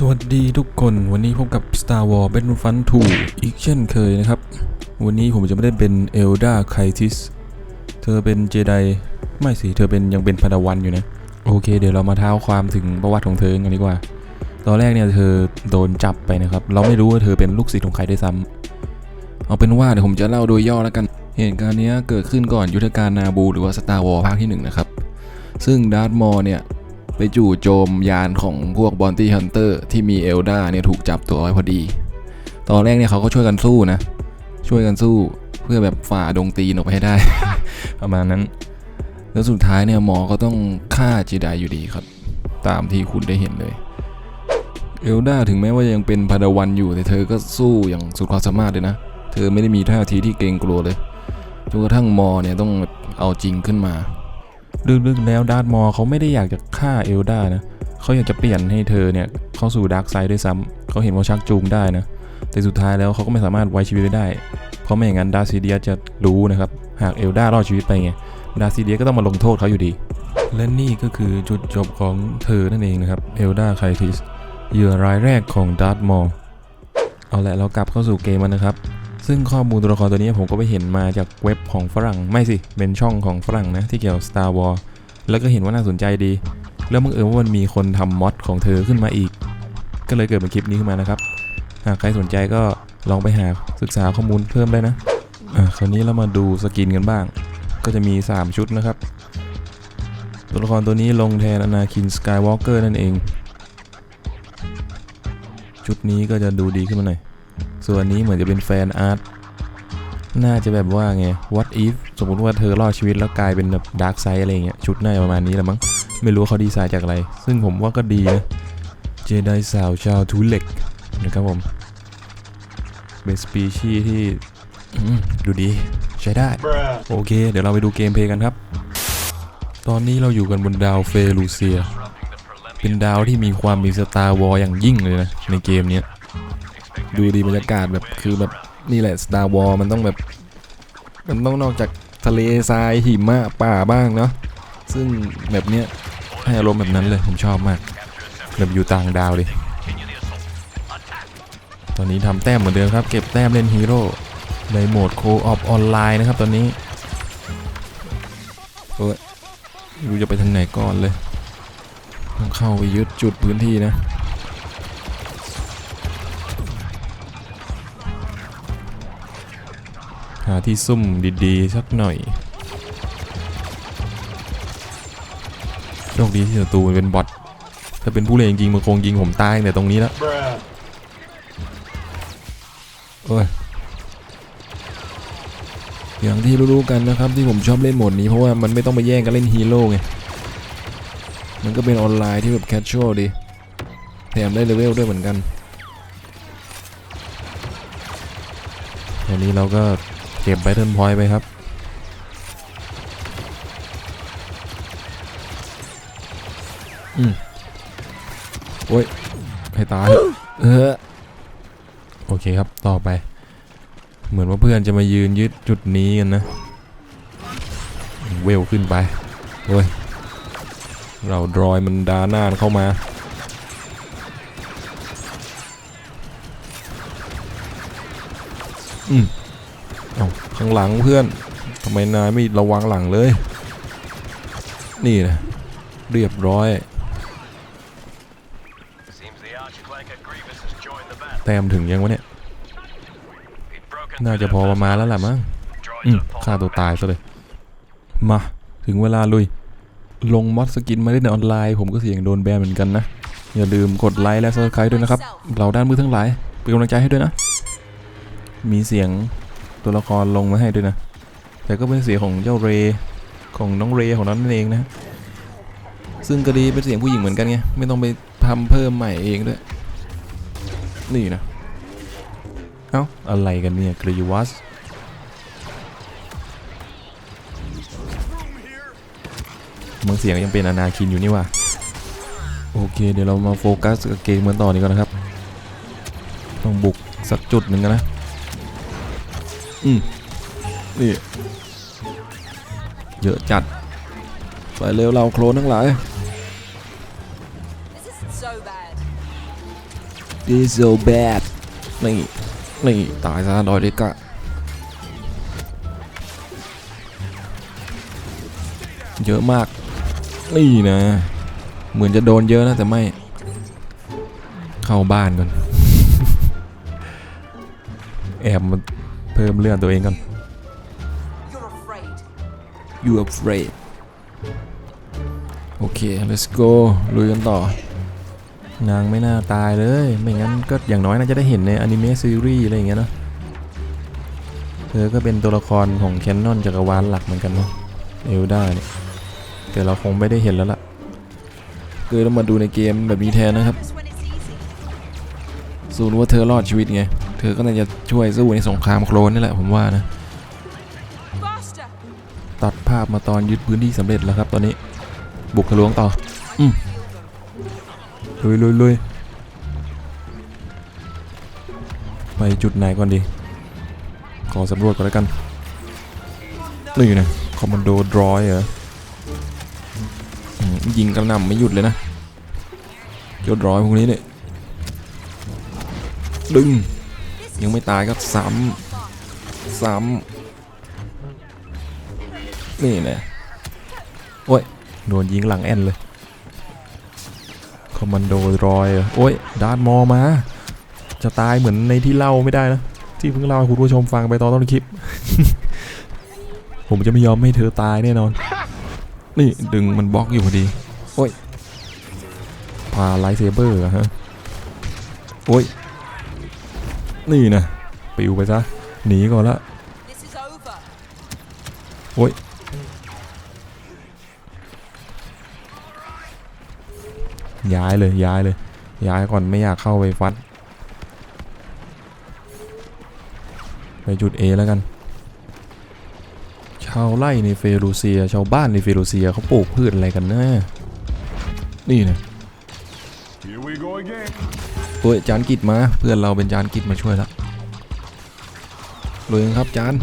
สวัสดีทุกคนวันนี้พบกับ Star Wars Battlefront 2 อีกเช่นเคยนะครับ วันนี้ผมจะไม่ได้เป็นเอลดาไคทิส เธอเป็นเจไดไม่สิ เธอเป็นยังเป็นพาดาวันอยู่นะ โอเค เดี๋ยวเรามาเท้าความถึงประวัติของเธอกันดีกว่า ตอนแรกเนี่ยเธอโดนจับไปนะครับ เราไม่รู้ว่าเธอเป็นลูกศิษย์ของใครด้วยซ้ำเอาเป็นว่าเดี๋ยวผมจะเล่าโดยย่อแล้วกัน เหตุการณ์นี้เกิดขึ้นก่อนยุทธการนาบูหรือว่า Star Wars ภาคที่หนึ่งนะครับซึ่งดาร์ธมอร์เนี่ย ไปจู่โจมยานของพวกบอนตี้ฮันเตอร์ที่มีเอลดาเนี่ยถูกจับตัวไว้พอดี ตอนแรกเนี่ยเขาก็ช่วยกันสู้นะ ช่วยกันสู้เพื่อแบบฝ่าดงตีนออกไปให้ได้ ประมาณนั้น แล้วสุดท้ายเนี่ยหมอก็ต้องฆ่าเจไดอยู่ดีครับ ตามที่คุณได้เห็นเลย เอลดาถึงแม้ว่ายังเป็นพาดาวันอยู่แต่เธอก็สู้อย่างสุดความสามารถเลยนะ เธอไม่ได้มีท่าทีที่เกรงกลัวเลยจนกระทั่งมอเนี่ยต้องเอาจริงขึ้นมา ลึกๆแล้วดาร์ธมอร์เขาไม่ได้อยากจะฆ่าเอลดานะเขาอยากจะเปลี่ยนให้เธอเนี่ยเข้าสู่ดาร์กไซด์ด้วยซ้ำเขาเห็นว่าชักจูงได้นะ แต่สุดท้ายแล้วเขาก็ไม่สามารถไว้ชีวิตไว้ได้ เพราะไม่อย่างนั้นดาร์ซีเดียจะรู้นะครับ หากเอลดารอดชีวิตไปไง ดาร์ซีเดียก็ต้องมาลงโทษเขาอยู่ดี และนี่ก็คือจุดจบของเธอนั่นเองนะครับ เอลดาไคทิส เหยื่อรายแรกของดาร์ธมอร์ เอาละเรากลับเข้าสู่เกมมันนะครับ ซึ่งข้อมูลตัวละครตัวนี้ผมก็ไปเห็นมาจากเว็บของฝรั่ง ไม่สิ เป็นช่องของฝรั่งนะ ที่เกี่ยว Star Wars แล้วก็เห็นว่าน่าสนใจดี แล้วบังเอิญว่ามันมีคนทำมอดของเธอขึ้นมาอีก ก็เลยเกิดเป็นคลิปนี้ขึ้นมานะครับ หากใครสนใจก็ลองไปหาศึกษาข้อมูลเพิ่มได้นะ อะคราวนี้เรามาดูสกินกันบ้าง ก็จะมี 3 ชุดนะครับ ตัวละครตัวนี้ลงแทนอนาคินสกายวอล์กเกอร์นั่นเอง ชุดนี้ก็จะดูดีขึ้นมาหน่อย ส่วนนี้เหมือนจะเป็นแฟนอาร์ตน่าจะแบบว่าไง what if สมมติว่าเธอรอดชีวิตแล้วกลายเป็นแบบดาร์กไซด์อะไรเงี้ยชุดน่าจะประมาณนี้แหละมั้ง ไม่รู้เขาดีไซน์จากอะไร ซึ่งผมว่าก็ดีนะเจไดสาวชาวทูเล็กนะครับผมเป็นสปีชีที่ดูดีใช้ได้ โอเค เดี๋ยวเราไปดูเกมเพลย์กันครับ ตอนนี้เราอยู่กันบนดาวเฟลูเซีย เป็นดาวที่มีความมีสตาร์วอลอย่างยิ่งเลยนะในเกมเนี้ย ดูดีบรรยากาศแบบคือแบบนี่แหละ Star Wars มันต้องแบบ มันต้องนอกจากทะเลทรายหิมะป่าบ้างเนาะซึ่งแบบเนี้ยให้อารมณ์แบบนั้นเลยผมชอบมาก แบบอยู่ต่างดาวเลยตอนนี้ทำแต้มเหมือนเดิมครับ เก็บแต้มเล่นฮีโร่ในโหมดโคออฟออนไลน์นะครับตอนนี้เอ้ยรู้จะไปทางไหนก่อนเลย ต้องเข้าไปยึดจุดพื้นที่นะ หาที่ซุ่มดีๆ สักหน่อยโชคดีที่ศัตรูมันเป็นบอทถ้าเป็นผู้เล่นจริงมันคงยิงผมตายตั้งแต่ตรงนี้แล้วโอ้ยอย่างที่รู้ๆกันนะครับที่ผมชอบเล่นโหมดนี้เพราะว่ามันไม่ต้องมาแย่งกันเล่นฮีโร่ไง มันก็เป็นออนไลน์ที่แบบแคชชวลดี แถมได้เลเวลด้วยเหมือนกันอันนี้เราก็ เก็บ Battle Point ไปครับ อืมโอ้ยให้ตาย เออ โอเคครับ ต่อไป เหมือนว่าเพื่อนจะมายืนยึดจุดนี้กันนะ เวลขึ้นไปโอ้ย เราดรอยมันดาหน้าเข้ามาอืม ข้างหลังเพื่อนทำไมนายไม่ระวังหลังเลย นี่นะเรียบร้อย แต้มถึงยังวะเนี่ย น่าจะพอประมาณแล้วแหละมั้งอืมฆ่าตัวตายซะเลย มา ถึงเวลาลุย ลงมอดสกินมาเล่นในออนไลน์ ผมก็เสี่ยงโดนแบนเหมือนกันนะ อย่าลืมกดไลค์และ subscribe ด้วยนะครับ เราด้านมือทั้งหลาย เป็นกำลังใจให้ด้วยนะ มีเสียง ตัวละครลงมาให้ด้วยนะ แต่ก็เป็นเสียงของเจ้าเรของน้องเรของนั้นนั่นเองนะ ซึ่งก็ดีเป็นเสียงผู้หญิงเหมือนกันไง ไม่ต้องไปทำเพิ่มใหม่เองด้วย นี่นะ เอ้า อะไรกันเนี่ยกรีวัสบางเสียงยังเป็นอนาคินอยู่นี่ว่ะโอเค เดี๋ยวเรามาโฟกัสกับเกมเหมือนต่อนี้ก่อนนะครับ ต้องบุกสักจุดหนึ่งกันนะ อืมนี่ เยอะจัด ไปเร็วเราโคลนทั้งหลาย This isn't so bad. this is so bad นี่ นี่ ตายซะดอยเด็กอะเยอะมาก นี่นะ เหมือนจะโดนเยอะนะ แต่ไม่ เข้าบ้านก่อน แอบมา เพิ่มเลือดตัวเองก่อน You're afraid. you afraid โอเค let's go ลุยกันต่อ นางไม่น่าตายเลย ไม่งั้นก็อย่างน้อยน่าจะได้เห็นในอนิเมะซีรีส์อะไรอย่างเงี้ยเนอะเธอก็เป็นตัวละครของแคนนอนจักรวาลหลักเหมือนกันเนาะเอลดาเนี่ย แต่เราคงไม่ได้เห็นแล้วล่ะเกิดเรามาดูในเกมแบบนี้แทนนะครับ Just when it's easy. สู้รู้ว่าเธอรอดชีวิตไง เธอก็น่าจะช่วยสู้ในสงครามโคลนนี่แหละผมว่านะ Faster. ตัดภาพมาตอนยึดพื้นที่สำเร็จแล้วครับ ตอนนี้ บุกทะลวงต่อ อืมลุยลุยลุยไปจุดไหนก่อนดี ขอสำรวจก่อนแล้วกันนี่นะคอมมานโดดรอยเหรออืมยิงกระหน่ำไม่หยุดเลยนะยดร้อยพวกนี้เนี่ยดึง ยังไม่ตายก็ซ้ำซ้ำนี่แหละโอ้ยโดนยิงหลังแอนเลยคอมมานโดรอยเหรอโอ้ยดาร์ดมอมา จะตายเหมือนในที่เล่าไม่ได้นะ ที่เพิ่งเล่าให้คุณผู้ชมฟังไปตอนต้นคลิป ผมจะไม่ยอมให้เธอตายแน่นอน นี่ดึงมันบล็อกอยู่พอดี โอ้ยพาไลท์เซเบอร์อะฮะ โอ้ย นี่นะปิวไปซะหนีก่อนละ This is over. โอ้ยย้ายเลยย้ายเลย ย้ายก่อนไม่อยากเข้าไปฟัด ไปจุด A แล้วกัน ชาวไร่ในเฟรูเซีย ชาวบ้านในเฟรูเซียเขาปลูกพืชอะไรกันนะนี่นะ Here we go again. เฮ้ยจานกิจมาเพื่อนเราเป็นจานกิจมาช่วยแล้วเลยครับจาน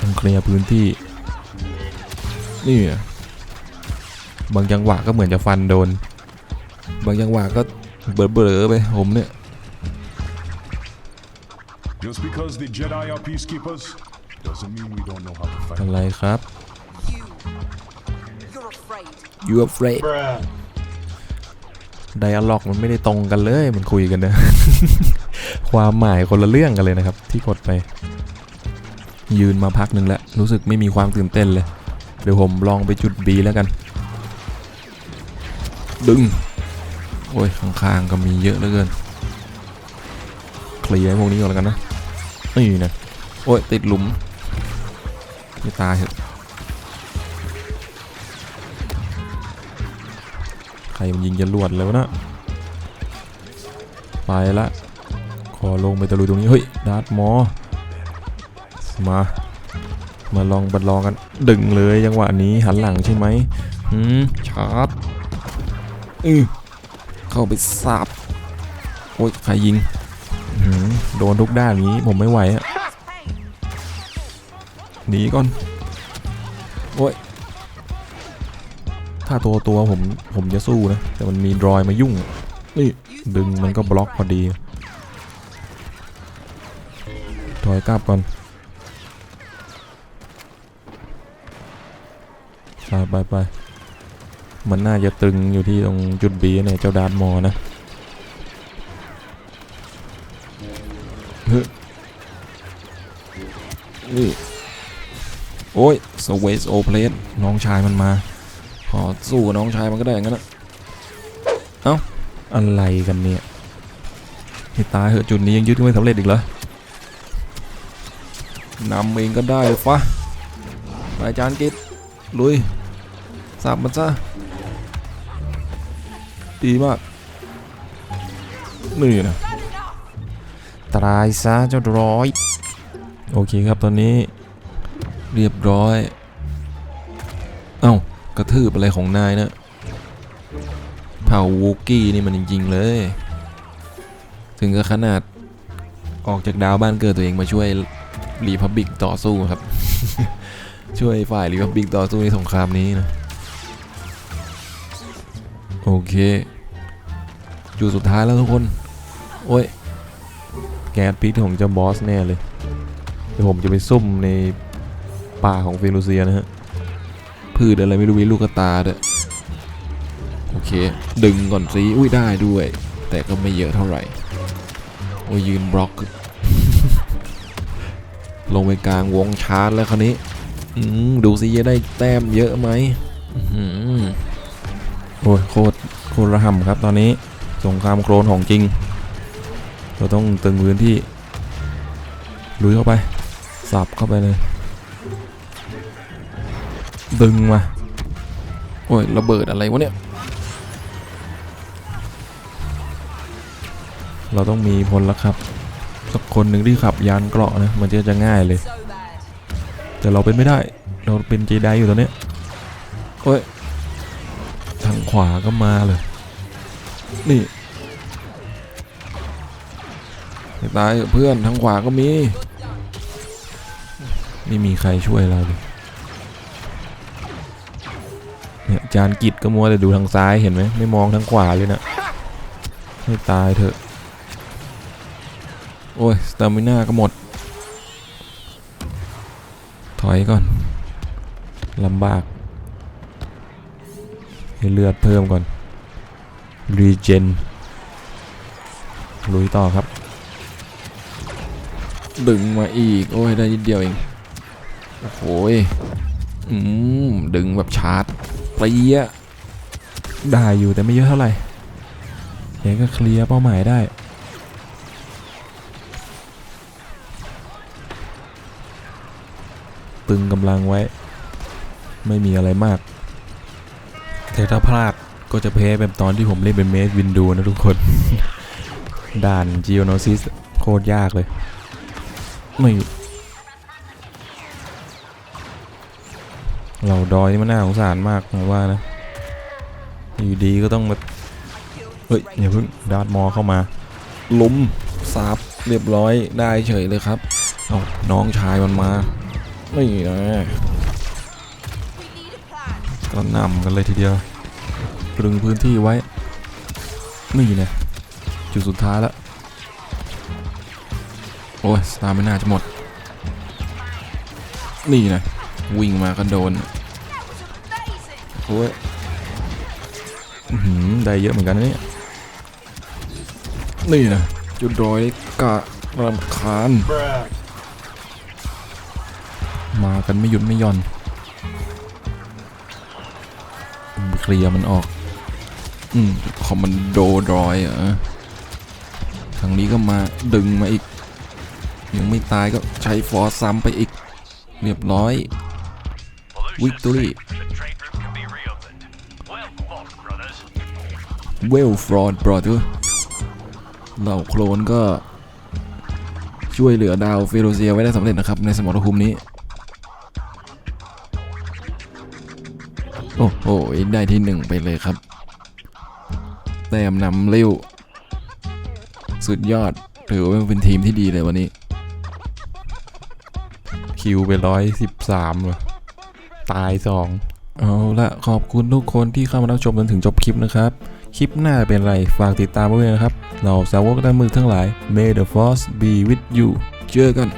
ต้องเคลียร์พื้นที่ นี่อะบางจังหวะก็เหมือนจะฟันโดน บางจังหวะก็เบลอๆไปผมเนี่ย Just because the Jedi are peacekeepers doesn't mean we don't know how to fight. อะไรครับ You. You're afraid. You afraid ไดอะล็อกมันไม่ได้ตรงกันเลยมันคุยกันเนะความหมายคนละเรื่องกันเลยนะครับ ที่กดไป ยืนมาพักหนึ่งแล้ว รู้สึกไม่มีความตื่นเต้นเลย เดี๋ยวผมลองไปจุด B แล้วกัน ดึง โอ้ยข้างๆก็มีเยอะเหลือเกินเคลียร์พวกนี้ก่อนแล้วกันนะนี่นะโอ้ยติดหลุมไม่ตายเถอะ มันยิงจะรวดแล้วนะไปละขอลงไปตะลุยตรงนี้เฮ้ยดาร์ธมอมามาลองบัดลองกันดึงเลยจังหวะนี้หันหลังใช่ไหมหืมชาร์จอือเข้าไปสับโอ้ยใครยิงหืมโดนทุกด้านอย่างนี้ผมไม่ไหวอะหนีก่อนโอ้ยาตัวตัวผมผมจะสู้นะ แต่มันมีรอยมายุ่งนี่ดึงมันก็บล็อกพอดี ถอยกลับก่อนไปไปไปมันน่าจะตึงอยู่ที่ตรงจุดบีเนี่ยเจ้าดาร์มอนะนี่โอ้ยสเวสโอเพลสน้องชายมันมา ขอสู้กับน้องชายมันก็ได้อย่างนั้นนะเอ้าอะไรกันเนี่ยให้ตายเหอะจุดนี้ยังยึดไม่สำเร็จอีกเหรอนำเองก็ได้ฟะไปจานกิจลุยสับมันซะดีมากนี่นะตายซะเจ้าร้อย โอเคครับตอนนี้เรียบร้อย เอ้า กระทืบอะไรของนายนะเผ่าวูกี้นี่มันจริง ๆ เลย ถึงกับขนาดออกจากดาวบ้านเกิดตัวเองมาช่วยรีพับบิกต่อสู้ครับ ช่วยฝ่ายรีพับบิกต่อสู้ในสงครามนี้นะ โอเคจุดสุดท้ายแล้วทุกคน โอ้ย แก๊สพิษของเจ้าบอสแน่เลย เดี๋ยวผมจะไปซุ่มในป่าของเฟรูเซียนะฮะ พืชอะไรไม่รู้มีลูกตาด้วยโอเค ดึงก่อนสิอุ้ยได้ด้วย แต่ก็ไม่เยอะเท่าไหร่โอ้ยยืนบล็อก ลงไปกลางวงชาร์จแล้วคราวนี้ดูสิจะได้แต้มเยอะไหมโอ้ยโคตรโคตรระห่ำครับตอนนี้สงครามโครนของจริง เราต้องตึงพื้นที่ลุยเข้าไปสับเข้าไปเลย ดึงมา โอ้ย ระเบิดอะไรวะเนี่ย เราต้องมีพลแล้วครับ สักคนหนึ่งที่ขับยานเกราะนะ มันจะจะง่ายเลย แต่เราเป็นไม่ได้ เราเป็นเจไดอยู่ตอนเนี้ยโอ้ย ทางขวาก็มาเลย นี่ตายเพื่อนทางขวาก็มี ไม่มีใครช่วยเราเลย จานกิจก็มัวแต่ดูทางซ้ายเห็นไหมไม่มองทางขวาเลยนะให้ตายเถอะ โอ้ยสตามิน่าก็หมด ถอยก่อนลำบาก ให้เลือดเพิ่มก่อน รีเจนลุยต่อครับ ดึงมาอีก โอ้ย ได้นิดเดียวเอง โอ้ย อืม ดึงแบบชาร์จ เปรี้ยได้อยู่แต่ไม่เยอะเท่าไหร่เดี๋ยวก็เคลียร์เป้าหมายได้ตึงกำลังไว้ ไม่มีอะไรมาก แต่ถ้าพลาดก็จะแพ้แบบตอนที่ผมเล่นเป็นเมสวินดูนะทุกคน ด่าน g e o n o s i s โคตรยากเลย ไม่าดอยนี่มันน่าสงสารมากผมว่านะ อยู่ดีก็ต้องมาเฮ้ยอย่าเพิ่งดาร์ดมอเข้ามาลุมสับเรียบร้อยได้เฉยเลยครับ เอาน้องชายมันมานี่นะก็นำกันเลยทีเดียวตรึงพื้นที่ไว้ นี่นะจุดสุดท้ายแล้ว โอ้ยสตาร์ไม่น่าจะหมด นี่นะวิ่งมาก็โดน โอ้ยได้เยอะเหมือนกันนี่นี่นะจุดรอยกะรำคาญ มากันไม่หยุดไม่หย่อนเคลียร์มันออก อืมคอมมันโดดรอยเหรอะทางนี้ก็มาดึงมาอีก ยังไม่ตายก็ใช้ฟอร์ซ้ำไปอีก เรียบร้อย Pollution Victory. safe. The trade เวลฟรอดบรอเธอเหล่าโคลนก็ ช่วยเหลือดาวเฟโรเซียไว้ได้สำเร็จนะครับ ในสมรภูมินี้ โอ้โหได้ที่หนึ่งไปเลยครับ แต้มนำเร็ว สุดยอด ถือว่าเป็นทีมที่ดีเลยวันนี้ คิวไปร้อยสิบสามเลยตายสอง เอาละขอบคุณทุกคนที่เข้ามารับชมจนถึงจบคลิปนะครับ คลิปหน้าเป็นไร ฝากติดตามไว้ด้วยนะครับ เราสาวกด้านมือทั้งหลาย May the Force be with you เจอกัน